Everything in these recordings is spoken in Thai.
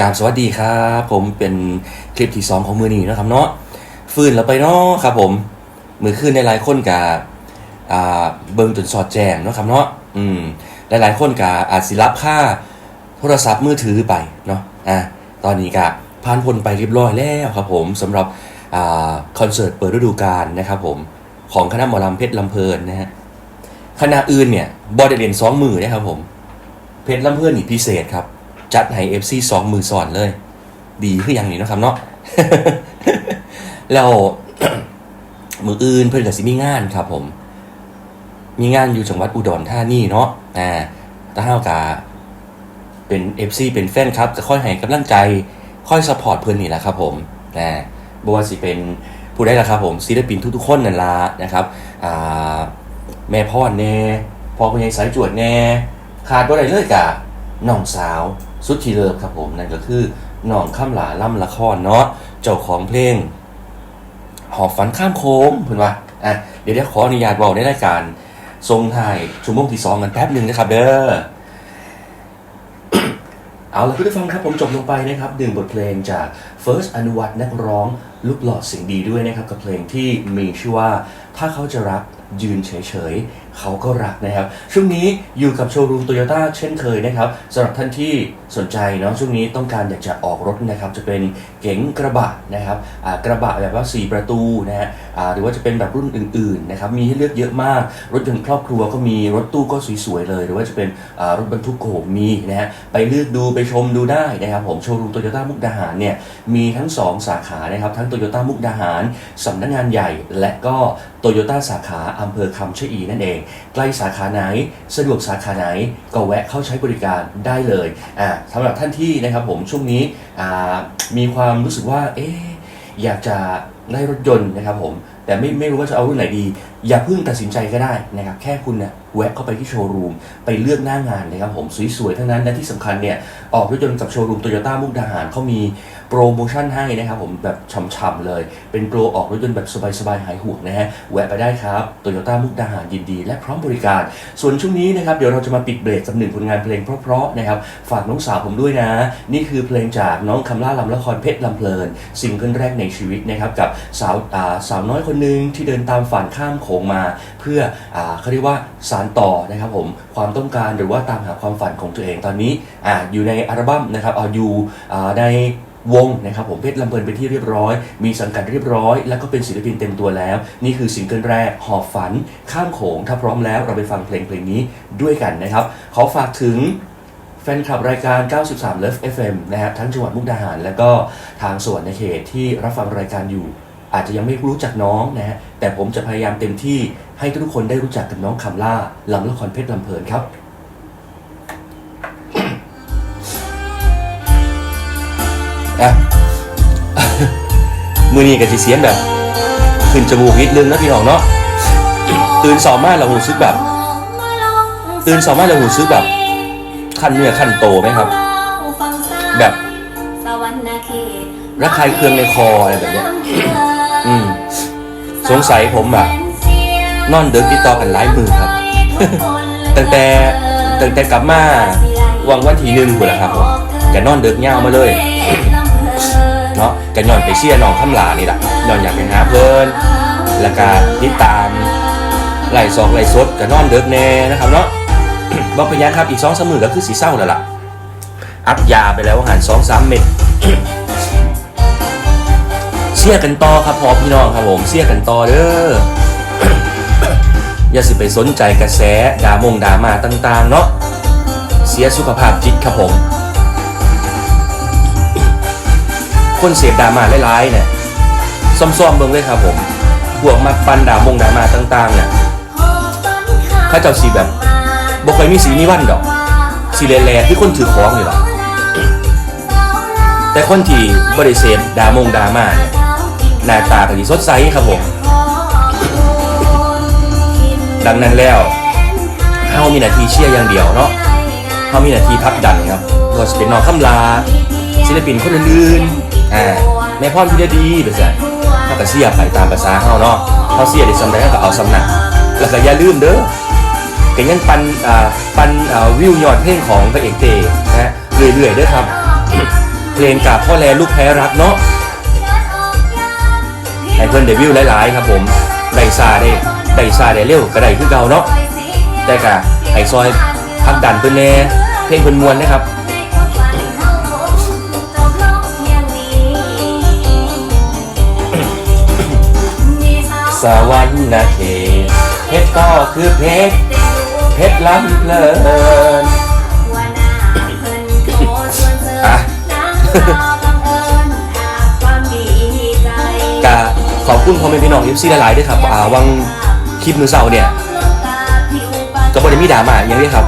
กราบสวัสดีครับผมเป็นคลิปที่สองของมือนี้นะครับเนาะฟื้นแล้วไปเนาะครับผมมือขึ้นในหลายคนกับเบิ่งจนสอดแจงนะครับเนาะอืมหลายๆคนกับอาจสิรับค่าโทรศัพท์มือถือไปเนาะอะตอนนี้กับผ่านพ้นไปเรียบร้อยแล้วครับผมสำหรับอคอนเสิร์ตเปิดฤดูกาลนะครับผมของคณะหมอลำเพชรลำเพลินนะฮะคณะอื่นเนี่ยบอดเด่นสองมือนะครับผมเพชรลำเพลินนี่พิเศษครับ จัดให้ FC สองมือสอนเลย ดีคืออย่างนี้นะครับเนาะแล้วมืออื่นเพื่อนกับสิมีงานครับผม มีงานอยู่จังหวัดอุดรธานีเนาะอ่าตาห้าวกาเป็น FC เป็นแฟนครับจะค่อยให้กำลังใจค่อยสปอร์ตเพื่อนนี่แหละครับผมนะบ่ว่าสิเป็นผู้ได้ละครับผมศิลปินทุกๆคนนั่นละนะครับอ่าแม่พ่อแน่พ่อพญายสายจวดแน่ขาดบ่ได้เลยกะ น้องสาวสุดที่เลิฟครับผมนั่นก็คือน้องข้ามหลาล่ำละครเนาะเจ้าของเพลง หอบฝันข้ามโค้งเพื่อนว่าอะเดี๋ยวเดี๋ยวขออนุญาตบอกในรายการทรงไทยชั่วโมงที่สองกันแป๊บหนึ่งนะครับ เด้อเอาละคุณผู้ฟังครับผมจบลงไปนะครับดึงบทเพลงจาก First อนุวัตนักร้องลูกหล่อเสียงดีด้วยนะครับ กับเพลงที่มีชื่อว่าถ้าเขาจะรักยืนเฉย เขาก็รักนะครับ ช่วงนี้อยู่กับโชว์รูมโตโยต้าเช่นเคยนะครับสำหรับท่านที่สนใจเนาะช่วงนี้ต้องการอยากจะออกรถนะครับจะเป็นเก๋งกระบะนะครับกระบะแบบว่า 4 ประตูนะฮะหรือว่าจะเป็นแบบรุ่นอื่นๆนะครับมีให้เลือกเยอะมาก รถยนต์ครอบครัวก็มีรถตู้ก็สวยๆเลย หรือว่าจะเป็นรถบรรทุกโขมมีนะฮะไปเลือกดูไปชมดูได้นะครับผมโชว์รูมโตโยต้ามุกดาหารเนี่ยมีทั้ง 2 สาขานะครับทั้งโตโยต้ามุกดาหารสำนักงานใหญ่ และก็โตโยต้าสาขาอำเภอคำชะอีนั่นเอง ใกล้สาขาไหนสะดวกสาขาไหนก็แวะเข้าใช้บริการได้เลยอ่าสำหรับท่านที่นะครับผมช่วงนี้อ่ามความรู้สึกว่า เอ๊อยากจะได้รถยนต์นะครับผม แต่ไม่ไม่รู้ว่าจะเอารุ่นไหนดี อย่าเพิ่งตัดสินใจก็ได้นะครับ แค่คุณเนี่ยแวะเข้าไปที่โชว์รูม ไปเลือกหน้างานนะครับผม สวยๆ ทั้งนั้น และที่สำคัญเนี่ย ออกรถยนต์กับโชว์รูมโตโยต้ามุกดาหารเขามี โปรโมชั่นให้นะครับผมแบบฉ่ำๆเลย เป็นโปรออกรถยนต์แบบสบายๆหายห่วงนะฮะแวะไปได้ครับโตโยต้ามุกดาหารยินดี และพร้อมบริการ ส่วนช่วงนี้นะครับเดี๋ยวเราจะมาปิดเบรกกับหนึ่งผลงานเพลงเพราะๆนะครับฝากน้องสาวผมด้วยนะ นี่คือเพลงจากน้องคำล่าลำละครเพชรลำเพลินซิงเกิลแรกในชีวิตนะครับกับสาวาสาวน้อยคนหนึ่งที่เดินตามฝันข้ามโขงมา เพื่ออ่าเขาเรียกว่าสารต่อนะครับผมความต้องการหรือว่าตามหาความฝันของตัวเองตอนนี้อ่าอยู่ในอัลบั้มนะครับเอาอยู่อ่าใน วงนะครับผมเพชรลำเพลินเป็นที่เรียบร้อย มีสังกัดเรียบร้อย แล้วก็เป็นศิลปินเต็มตัวแล้ว นี่คือซิงเกิลแรก หอบฝัน ข้ามโขง ถ้าพร้อมแล้วเราไปฟังเพลงเพลงนี้ด้วยกันนะครับ ขอฝากถึงแฟนคลับรายการ 93 Love FM นะครับทั้งจังหวัดมุกดาหาร และก็ทางส่วนในเขตที่รับฟังรายการอยู่ อาจจะยังไม่รู้จักน้องนะฮะแต่ผมจะพยายามเต็มที่ให้ทุกคนได้รู้จักกับน้องคำล่าลำละครเพชรลำเพลินครับ อะมือนี้กับจีเสียนแบบขึ้นจมูกนิดนึงนะพี่น้องเนาะตื่นสอบมากเราหูซึกแบบ ตื่นสอบมากเราหูซึกแบบ ขั้นเนื้อขั้นโตไหมครับ แบบระคายเคืองในคออะไรแบบเนี้ยอืมสงสัยผมแบบนอนเดินติดต่อกันหลายมือครับ ตั้งแต่ตั้งแต่กลับมาวังวันทีหนึ่งกูแหละครับผมแกนอนเดินยาวมาเลย เนาะแกย้อนไปเชียร์น้องข้ามลานี่แหละย้อนอยากไปหาเพิ่นแล้วก็ติดตามไล่ซอกไล่สดกับนอนเดิกแน่นะครับเนาะบอกไปยังครับอีกสองสามมือก็คือสีเศร้าแล้วล่ะอัพยาไปแล้วหันสองสามเม็ดเชียร์กันต่อครับพอพี่น้องครับผมเชียร์กันต่อเด้ออย่าสิไปสนใจกระแสดามงดรามาต่างๆเนาะเสียสุขภาพจิตครับผม คนเสพดราม่าหลายๆเนี่ยซ่อมๆเบิ่งเลยครับผมพวกมาปันดามงดามาต่างๆเนี่ยข้าเจ้าสีแบบบ่เคยมีสีมีวันดอกสีแลๆที่คนถือของนี่หรอกแต่คนที่บ่ได้เสพดามงดามาเนี่ยหน้าตาก็สิสดใสครับผม ดังนั้นแล้วเฮามีหน้าที่เชียร์อย่างเดียวเนาะเฮามีหน้าที่พักดันครับบ่ว่าสิเป็นน้องคำลาศิลปินคนอื่นๆ อ่าแม่พ่อพิรดีไปซะเขาก็เสียไปตามภาษาเฮาเนาะเขาเสียได้สำใดเขาก็เอาสำนักแล้วก็อย่าลืมเด้อก็ยังปันอ่าปันอ่าวิวยอดเพลงของพระเอกเตนะฮะเรื่อยๆเด้อครับ เพลงกับพ่อแลลูกแพ้รักเนาะให้เพื่อนเดบิวต์หลายๆครับผมได้ซาได้ได้ซาได้เร็วก็ได้คือเก่าเนาะแต่กะไห้ซอยพักดันเพื่อนแน่เพลงเพื่อนมวนนะครับ สวรรค์นาเขตเพชรก็คือเพชรเพชรล้ำเพลินอะกะขอบคุณพ่อแม่พี่น้องเอฟซีหลายๆด้วยครับอ่าวังคลิปมือเสาร์เนี่ยก็บ่ได้มีดราม่าอย่างนี้ครับ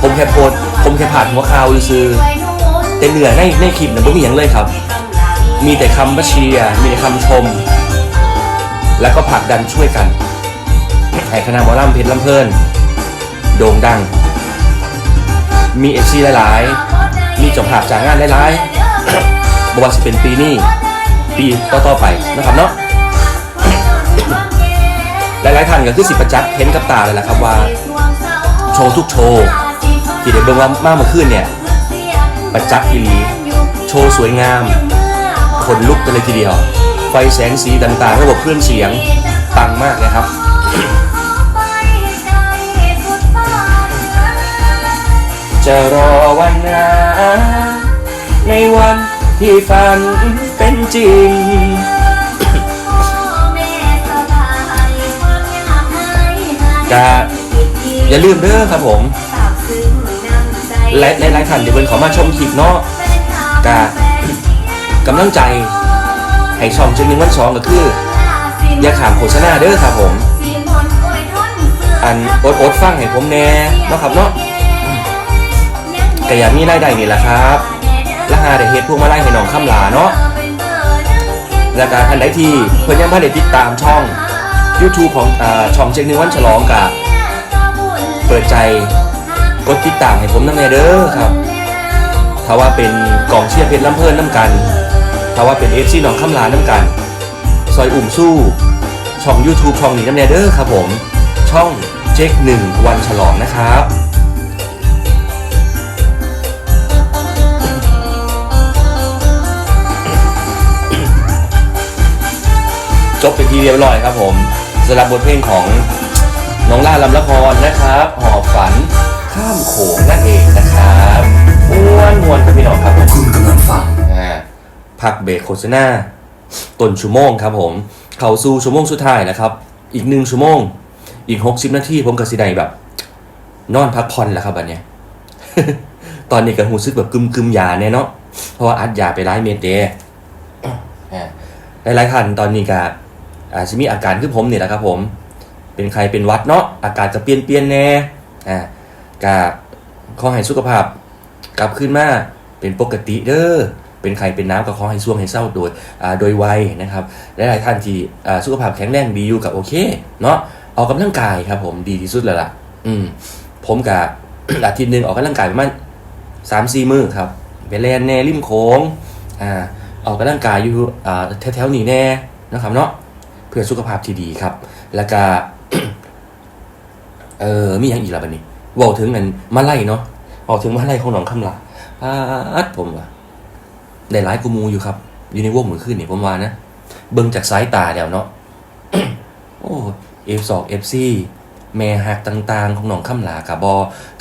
ผมแค่โพสต์ผมแค่ผ่านหัวข่าวซื้อๆแต่เหนือในในคลิปเนี่ยไม่มีอย่างเลยครับ มีแต่คำว่าเชียร์มีแต่คำชม แล้วก็ผลักดันช่วยกันให้คณะหมอลำเพชรลำเพลินโด่งดัง มีเอฟซีหลายๆ มีจบภาพจากงานหลายๆบอกว่าจะเป็นปีนี้ ปีต่อๆไปนะครับเนาะหลายๆท่านก็คือสิประจักษ์เห็นกับตาเลยแหละครับว่า โชว์ทุกโชว์ที่ได้เบิ่งว่ามากเมื่อคืนเนี่ย ประจักษ์อีลีโชว์สวยงามขนลุกไปเลยทีเดียว ฟแสงสีต่างๆ ระบบเครื่องเสียงปังมากเลยครับ จะรอวันนั้นในวันที่ฝันเป็นจริงกะอย่าลืมเด้อครับผมและในหลายๆท่านที่เพิ่นขอมาชมคลิปเนาะกะกำลังใจ ให้ช่องจึงหนึ่งวันสองก็คือ อย่าขามโฆษณาเด้อครับผม อันอดอดๆฟังให้ผมแน่เนาะครับเนาะก็อยากมีรายได้นี่แหละครับและหาได้เฮ็ดพวกมาไล่ให้น้องคำลาเนาะและการทันใดที่เพิ่นยังบ่ได้ติดตามช่อง YouTube ของอ่าช่องเจ๊งหนึ่งวันฉลองกะเปิดใจกดติดตามให้ผมน้ำแน่เด้อครับถ้าว่าเป็นกองเชียร์เพชรลำเพลินน้ำกัน ถ้าว่าเป็นเอฟซีหนองคำลาน้ำกัน ซอยอุ่มสู้ ช่อง YouTube ช่องนี้น้ำแนเด้อครับผม ช่องเจ๊กหนึ่งวันฉลองนะครับจบเป็นทีเรียบร้อยครับผมสำหรับบทเพลงของน้องล่าลำละครนะครับ หอบฝันข้ามโขงนั่นเองนะครับม้วนมวนครับพี่น้องครับ คุณกำลังฟัง พักเบรกโฆษณาต้นชั่วโมงครับผม เขาสู่ชั่วโมงสุดท้ายนะครับ อีกหนึ่งชั่วโมง อีก60นาทีผมกับสิได้แบบ นอนพักผ่อนแล้วครับบัดเนี้ยตอนนี้ก็หูซึกแบบกึมกึมยาแน่เนาะเพราะว่าอัดยาไปหลายเมดเดอ่าหลายๆท่านตอนนี้ก็อาจจะมีอาการคือผมเนี่ยแหละครับผม เป็นใครเป็นวัดเนาะอาการจะเปลี่ยนเปลี่ยนแน่อ่าก็ขอให้สุขภาพ กลับขึ้นมาเป็นปกติเด้อ เป็นใครเป็นน้ำก็ขอให้ช่วงให้เศร้าโดยโดยไวนะครับและหลายท่านที่สุขภาพแข็งแรงดีอยู่กับโอเคเนาะออกกำลังกายครับผมดีที่สุดแล้วล่ะ อืมผมกับอาทิตย์หนึ่งออกกำลังกายประมาณสามสี่มื้อครับไปแลนแน่ริมโค้งอ่าออกกำลังกายอยู่อ่าแถวๆนี้แน่นะครับเนาะเพื่อสุขภาพที่ดีครับ แล้วก็เออมีอย่างอีกแล้วบัดนี้เว่าถึงอันมาไล่เนาะเว่าถึงมาไล่ของหนองคำลาอาดผมว่า ได้หลายกูมูอยู่ครับ อยู่ในวงเหมือนขึ้นนี่ผมว่านะ เบิ่งจากสายตาแล้วเนาะโอ้เอฟสองเอฟซีแม่หักต่างๆ ของหนองคำลากับบอ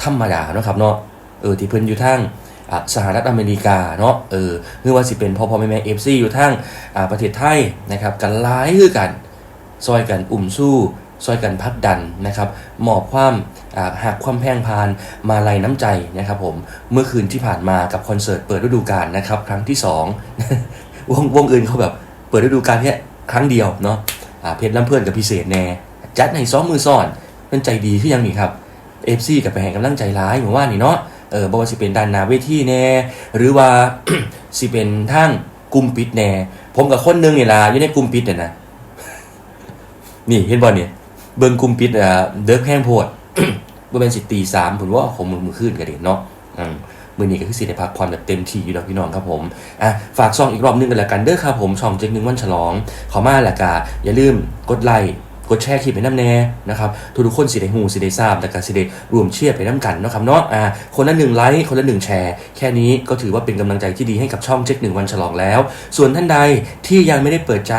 ธรรมดาเนาะครับเนาะเออที่เพิ่นอยู่ทางสหรัฐอเมริกาเนาะเออคือว่าสิเป็นพ่อพ่อแม่แม่เอฟซีอยู่ทางอ่าประเทศไทยนะครับ กันหลายคือกัน ซอยกันอุ่มสู้ ซอยกันพักดันนะครับมอบความ อ่ากความแพงพานมาลัยน้ำใจนะครับผมเมื่อคืนที่ผ่านมากับคอนเสิร์ตเปิดฤดูกาลนะครับ ครั้งที่สองวงวงอื่นเขาแบบเปิดฤดูกาลแค่ครั้งเดียวเนาะอ่าเพชรลำเพื่อนกับพิเศษแน่จัดในซ้อมมือซ่อนเป็นใจดีขึ้นยังนี่ครับเอฟซีกับไปแห่งกำลังใจร้ายเหมือนว่านี่เนาะเออบอกว่าสิเป็นด้านนาเวทีแน่ หรือว่าสิเป็นทางกลุ่มปิดแน่ ผมกับคนหนึงนี่ล่ะอยู่ในกลุ่มปิดเนี่ยนะนี่เห็นบอลเนี่ยเบิ้งกลุ่มปิดอ่าเดิร์กแห้งโพด บ่เป็นสิตีสามผมว่าผมมือมือขึ้นกันเด็เนาะอืมมือนี้ก็คือสิได้พักผ่อนแบบเต็มที่อยู่แล้วพี่น้องครับผมอะฝากช่องอีกรอบหนึงกันแล้วกันเด้อครับผมช่องเจ๊กหนึ่งวันฉลองขอมาละกาอย่าลืมกดไลค์ กดแชร์คลิปให้น้ำแน่นะครับทุกๆคนสิได้หูสิได้ทราบแล้วก็สิได้รวมเชียร์ไปน้ำกันเนาะครับเนาะอ่าคนละหนึ่งไลค์คนละหนึ่งแชร์ แค่นี้ก็ถือว่าเป็นกำลังใจที่ดีให้กับช่องเจ๊กหนึ่งวันฉลองแล้ว ส่วนท่านใดที่ยังไม่ได้เปิดใจ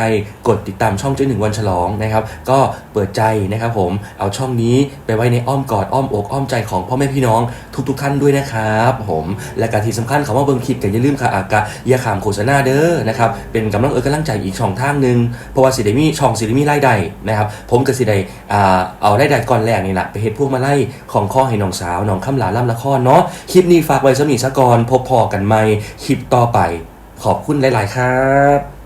กดติดตามช่องเจ๊กหนึ่งวันฉลองนะครับก็เปิดใจนะครับผมเอาช่องนี้ไปไว้ในอ้อมกอดอ้อมอกอ้อมใจของพ่อแม่พี่น้องทุกๆท่านด้วยนะครับผมและการที่สำคัญคำว่าเบิ่งคลิปกันอย่าลืมค่ะอากาอย่าขามโฆษณาเด้อนะครับเป็นกำลังเออกำลังใจอีกช่องทางหนึ่งเพราะว่าสิได้มีช่องสิได้มีรายได้นะครับผมก็สิได้อ่าเอารายได้ก่อนแรกนี่แหละไปเฮ็ดพวกมาไล่ของข้อให้น้องสาวน้องคำหลาล่ำละครเนาะคลิปนี้ฝากไว้สมีสกอนพบพอกันใหม่คลิปต่อไป ขอบคุณหลาย ๆ ครับ